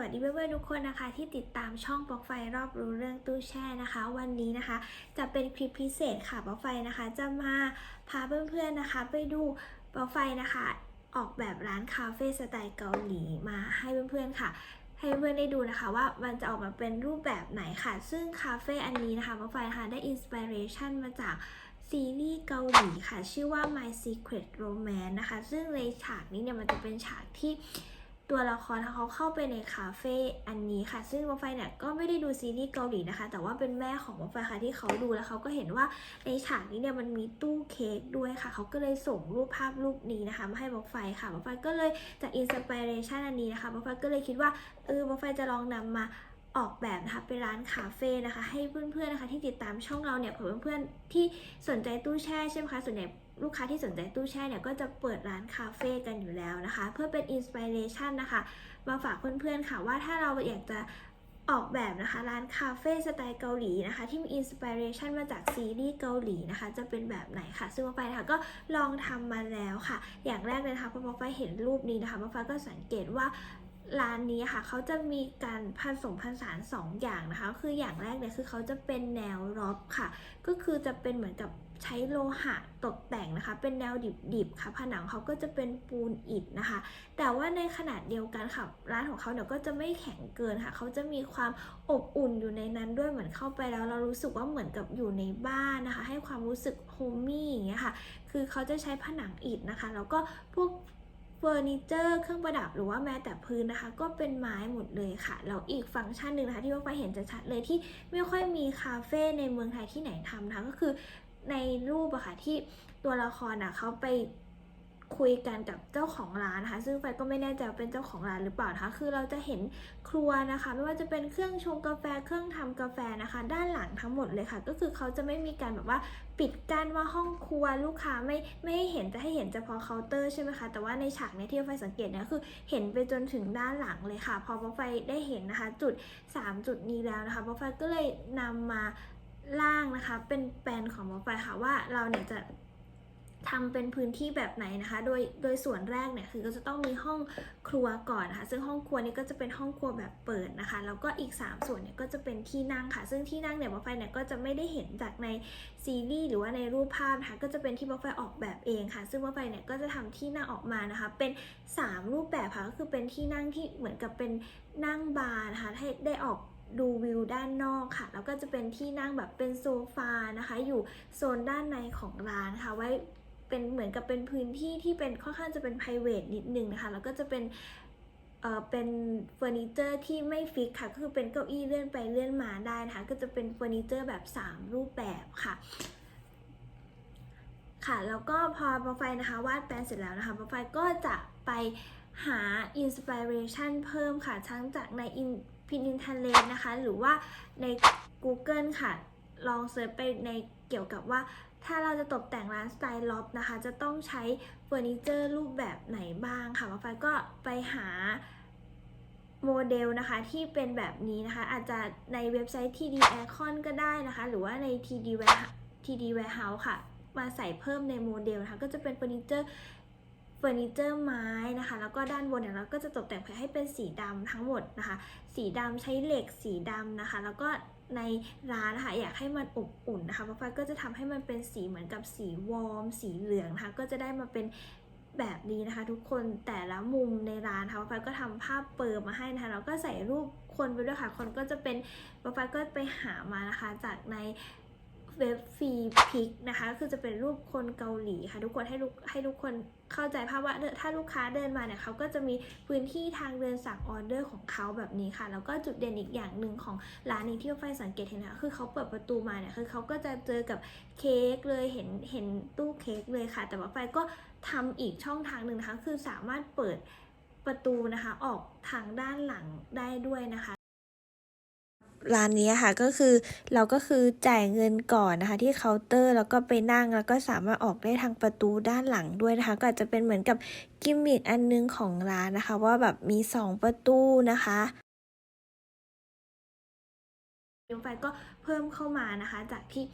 วัสดีเพื่อนๆทุกคนนะคะ ที่ติดตามช่องปลั๊กไฟรอบรู้เรื่องตู้แช่นะคะ วันนี้นะคะ จะเป็นคลิปพิเศษค่ะปลั๊กไฟนะคะ จะมาพาเพื่อนๆนะคะ ไปดูปลั๊กไฟนะคะ ออกแบบร้านคาเฟ่สไตล์เกาหลีมาให้เพื่อนๆค่ะให้เพื่อนได้ดูนะคะว่ามันจะออกมาเป็นรูปแบบไหนค่ะ ซึ่งคาเฟ่อันนี้นะคะปลั๊กไฟนะคะได้อินสปิเรชันมาจากซีรีส์เกาหลีค่ะ ชื่อว่า My Secret Romance นะคะ ซึ่งในฉากนี้เนี่ยมันจะเป็นฉากที่ ตัวละครเขาเข้าไปในคาเฟ่อันนี้ค่ะ ซึ่งวอฟไฟเนี่ยก็ไม่ได้ดูซีรีส์เกาหลีนะคะ แต่ว่าเป็นแม่ของวอฟไฟค่ะที่เขาดูแล้วเขาก็เห็นว่าในฉากนี้เนี่ยมันมีตู้เค้กด้วยค่ะ เขาก็เลยส่งรูปภาพรูปนี้นะคะมาให้วอฟไฟค่ะวอฟไฟก็เลยจากอินสปิเรชันอันนี้นะคะวอฟไฟก็เลยคิดว่าเออวอฟไฟจะลองนำมาออกแบบนะคะเป็นร้านคาเฟ่นะคะ ให้เพื่อนๆนะคะ ที่ติดตามช่องเราเนี่ยเผื่อเพื่อนๆที่สนใจตู้แช่ใช่ไหมคะส่วนใหญ่ ลูกค้าที่สนใจตู้แช่เนี่ยก็จะเปิดร้านคาเฟ่กันอยู่แล้วนะคะ เพื่อเป็นอินสปิเรชันนะคะมาฝากเพื่อนๆค่ะว่าถ้าเราอยากจะออกแบบนะคะร้านคาเฟ่สไตล์เกาหลีนะคะ ที่มีอินสปิเรชันมาจากซีรีส์เกาหลีนะคะ จะเป็นแบบไหนค่ะ ซึ่งมาไฟนะคะก็ลองทำมาแล้วค่ะ อย่างแรกเลยนะคะพอมาไฟเห็นรูปนี้นะคะมาไฟก็สังเกตว่า ร้านนี้ค่ะเขาจะมีการผสมผสานสองอย่างนะคะ คืออย่างแรกเนี่ยคือเขาจะเป็นแนวร็อบค่ะ ก็คือจะเป็นเหมือนกับใช้โลหะตกแต่งนะคะ เป็นแนวดิบๆค่ะ ผนังเขาก็จะเป็นปูนอิฐนะคะ แต่ว่าในขนาดเดียวกันค่ะ ร้านของเขาเนี่ยก็จะไม่แข็งเกินค่ะ เขาจะมีความอบอุ่นอยู่ในนั้นด้วยเหมือนเข้าไปแล้ว เรารู้สึกว่าเหมือนกับอยู่ในบ้านนะคะ ให้ความรู้สึกโฮมมี่อย่างเงี้ยค่ะ คือเขาจะใช้ผนังอิฐนะคะ แล้วก็พวก อร์นิเจอร์เครื่องประดับหรือว่าแม้แต่พื้นนะคะ ก็เป็นไม้หมดเลยค่ะแล้วอีกฟังก์ชันหนึ่งนะคะที่ว่าไปเห็นจะชัดเลยที่ไม่ค่อยมีคาเฟ่ในเมืองไทยที่ไหนทำนะคะก็คือในรูปอะค่ะที่ตัวละครอะเขาไป คุยกันกับเจ้าของร้านนะคะ ซึ่งไฟก็ไม่แน่ใจว่าเป็นเจ้าของร้านหรือเปล่านะคะ คือเราจะเห็นครัวนะคะ ไม่ว่าจะเป็นเครื่องชงกาแฟ เครื่องทำกาแฟนะคะ ด้านหลังทั้งหมดเลยค่ะ ก็คือเขาจะไม่มีการแบบว่าปิดกั้นว่าห้องครัวลูกค้าไม่ไม่ให้เห็นจะให้เห็นเฉพาะเคาน์เตอร์ใช่ไหมคะ แต่ว่าในฉากเนี้ยที่ไฟสังเกตเนี่ยคือเห็นไปจนถึงด้านหลังเลยค่ะ พอไฟได้เห็นนะคะ จุด 3 จุดนี้แล้วนะคะไฟก็เลยนำมาล่างนะคะ เป็นแปลนของหมอไฟค่ะว่าเราเนี่ยจะ ทำเป็นพื้นที่แบบไหนนะคะ โดยโดยส่วนแรกเนี่ยคือก็จะต้องมีห้องครัวก่อนนะคะ ซึ่งห้องครัวนี้ก็จะเป็นห้องครัวแบบเปิดนะคะ แล้วก็อีก 3 ส่วนเนี่ยก็จะเป็นที่นั่งค่ะ ซึ่งที่นั่งเนี่ยหมอไฟเนี่ยก็จะไม่ได้เห็นจากในซีรีส์หรือว่าในรูปภาพนะคะ ก็จะเป็นที่หมอไฟออกแบบเองค่ะ ซึ่งหมอไฟเนี่ยก็จะทำที่นั่งออกมานะคะ เป็น 3 รูปแบบค่ะ ก็คือเป็นที่นั่งที่เหมือนกับเป็นนั่งบาร์นะคะให้ได้ออกดูวิวด้านนอกค่ะ แล้วก็จะเป็นที่นั่งแบบเป็นโซฟานะคะ อยู่โซนด้านในของร้านค่ะ ไว้ เป็นเหมือนกับเป็นพื้นที่ที่เป็นค่อนข้างจะเป็น p r i v a t นิดนึงนะคะ แล้วก็จะเป็นเอ่อเป็นเฟอร์นิเจอร์ที่ไม่ฟิกค่ะก็คือเป็นเก้าอี้เลื่อนไปเลื่อนมาได้นะคะ ก็จะเป็นเฟอร์นิเจอร์แบบ 3 รูปแบบค่ะค่ะแล้วก็พอโปรไฟล์นะคะวาดแปลนเสร็จแล้วนะคะโปรไฟล์ก็จะไปหาอินสปิเรชันเพิ่มค่ะ ทั้งจากใน Pinterest นะคะ หรือว่าใน Google ค่ะ ลองเซิร์ชไปในเกี่ยวกับว่า ถ้าเราจะตกแต่งร้านสไตล์ล็อบนะคะ จะต้องใช้เฟอร์นิเจอร์รูปแบบไหนบ้างค่ะมาไฟก็ไปหาโมเดลนะคะที่เป็นแบบนี้นะคะ อาจจะในเว็บไซต์ TD Aircon ก็ได้นะคะ หรือว่าใน TD Warehouse TD Warehouse ค่ะ มาใส่เพิ่มในโมเดลนะคะ ก็จะเป็นเฟอร์นิเจอร์เฟอร์นิเจอร์ไม้นะคะ แล้วก็ด้านบนเนี่ยเราก็จะตกแต่งให้เป็นสีดำทั้งหมดนะคะ สีดำใช้เหล็กสีดำนะคะ แล้วก็ ในร้านนะคะอยากให้มันอบอุ่นนะคะป้าฟ้าก็จะทำให้มันเป็นสีเหมือนกับสีวอร์มสีเหลืองนะคะก็จะได้มาเป็นแบบนี้นะคะ ทุกคนแต่ละมุมในร้านนะคะป้าฟ้าก็ทำภาพเปิดมาให้นะคะแล้วก็ใส่รูปคนไปด้วยค่ะคนก็จะเป็นป้าฟ้าก็ไปหามานะคะจากใน เว็บฟรีพิกนะคะ คือจะเป็นรูปคนเกาหลีค่ะ ทุกคนให้ลูกให้ทุกคนเข้าใจภาพว่าเออถ้าลูกค้าเดินมาเนี่ยเขาก็จะมีพื้นที่ทางเดินสั่งออเดอร์ของเขาแบบนี้ค่ะ แล้วก็จุดเด่นอีกอย่างหนึ่งของร้านนี้ที่ไฟสังเกตเห็นนะคือเขาเปิดประตูมาเนี่ยคือเขาก็จะเจอกับเค้กเลยเห็นเห็นตู้เค้กเลยค่ะ แต่ว่าไฟก็ทำอีกช่องทางหนึ่งนะคะคือสามารถเปิดประตูนะคะออกทางด้านหลังได้ด้วยนะคะ ร้านนี้ค่ะก็คือเราก็คือจ่ายเงินก่อนนะคะ ที่เคาน์เตอร์แล้วก็ไปนั่งแล้วก็สามารถออกได้ทางประตูด้านหลังด้วยนะคะ ก็อาจจะเป็นเหมือนกับกิมมิคอันนึงของร้านนะคะ ว่าแบบมีสองประตูนะคะยวไฟก็เพิ่มเข้ามานะคะ จากที่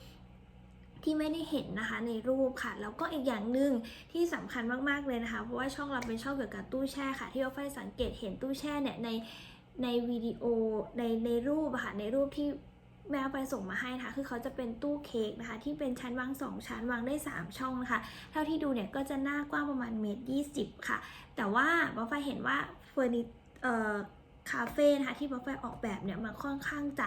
ที่ไม่ได้เห็นนะคะในรูปค่ะ แล้วก็อีกอย่างหนึ่งที่สำคัญมากๆเลยนะคะ เพราะว่าช่องเราเป็นช่องเกี่ยวกับตู้แช่ค่ะ ที่ว่าไฟสังเกตเห็นตู้แช่เนี่ยใน ในวิดีโอในในรูปค่ะในรูปที่แม่ไปส่งมาให้นะคะ คือเขาจะเป็นตู้เค้กนะคะ ที่เป็นชั้นวางสองชั้นวางได้ 3 ช่องนะคะ เท่าที่ดูเนี่ยก็จะหน้ากว้างประมาณเมตรยี่สิบค่ะ แต่ว่าบอฟไฟเห็นว่าเฟอร์นิเอ่อคาเฟ่นะคะที่บอฟไฟออกแบบเนี่ยมันค่อนข้างจะ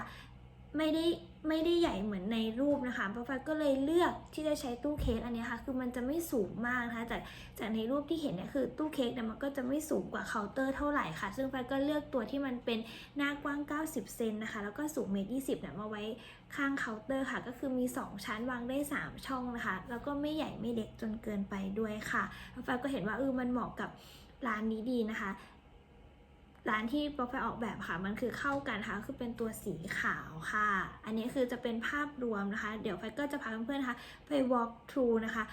ไม่ได้ ไม่ได้ใหญ่เหมือนในรูปนะคะบอฟไฟก็เลยเลือกที่จะใช้ตู้เค้กอันนี้ค่ะ คือมันจะไม่สูงมากนะคะจากจากในรูปที่เห็นเนี่ยคือตู้เค้กเนี่ยมันก็จะไม่สูงกว่าเคาน์เตอร์เท่าไหร่ค่ะ ซึ่งไฟก็เลือกตัวที่มันเป็นหน้ากว้าง 90 เซนนะคะ แล้วก็สูงเมตร20เนี่ยมาไว้ข้างเคาน์เตอร์ค่ะ ก็คือมี 2 ชั้นวางได้ 3 ช่องนะคะ แล้วก็ไม่ใหญ่ไม่เล็กจนเกินไปด้วยค่ะแล้วไฟก็เห็นว่าเออมันเหมาะกับร้านนี้ดีนะคะ ร้านที่โปรไฟล์ออกแบบค่ะ มันคือเข้ากันค่ะ คือเป็นตัวสีขาวค่ะ อันนี้คือจะเป็นภาพรวมนะคะ เดี๋ยวไฟก็จะพาเพื่อนๆนะคะไป walk through นะคะ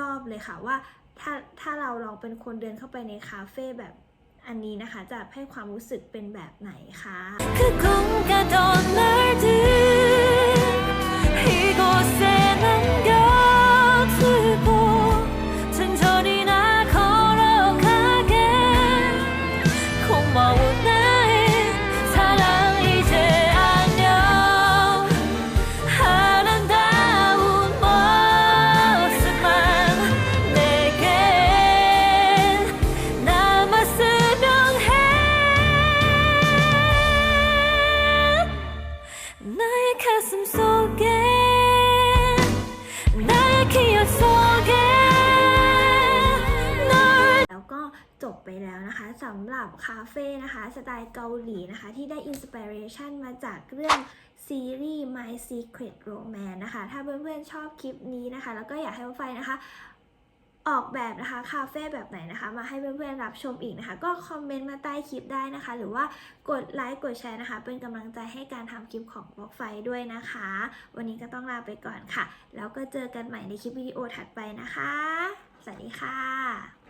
รอบๆเลยค่ะว่าถ้าถ้าเราลองเป็นคนเดินเข้าไปในคาเฟ่แบบอันนี้นะคะ จะให้ความรู้สึกเป็นแบบไหนคะ그ับคาเฟ่นะคะสไตล์เกาหลีนะคะ ที่ได้อินสปิเรชันมาจากเรื่องซีรีส์ My Secret Romance นะคะ ถ้าเพื่อนๆชอบคลิปนี้นะคะ แล้วก็อยากให้ไฟนะคะออกแบบนะคะคาเฟ่แบบไหนนะคะ มาให้เพื่อนๆรับชมอีกนะคะ ก็คอมเมนต์มาใต้คลิปได้นะคะ หรือว่ากดไลค์กดแชร์นะคะ เป็นกำลังใจให้การทำคลิปของบล็อกไฟด้วยนะคะ วันนี้ก็ต้องลาไปก่อนค่ะ แล้วก็เจอกันใหม่ในคลิปวิดีโอถัดไปนะคะ สวัสดีค่ะ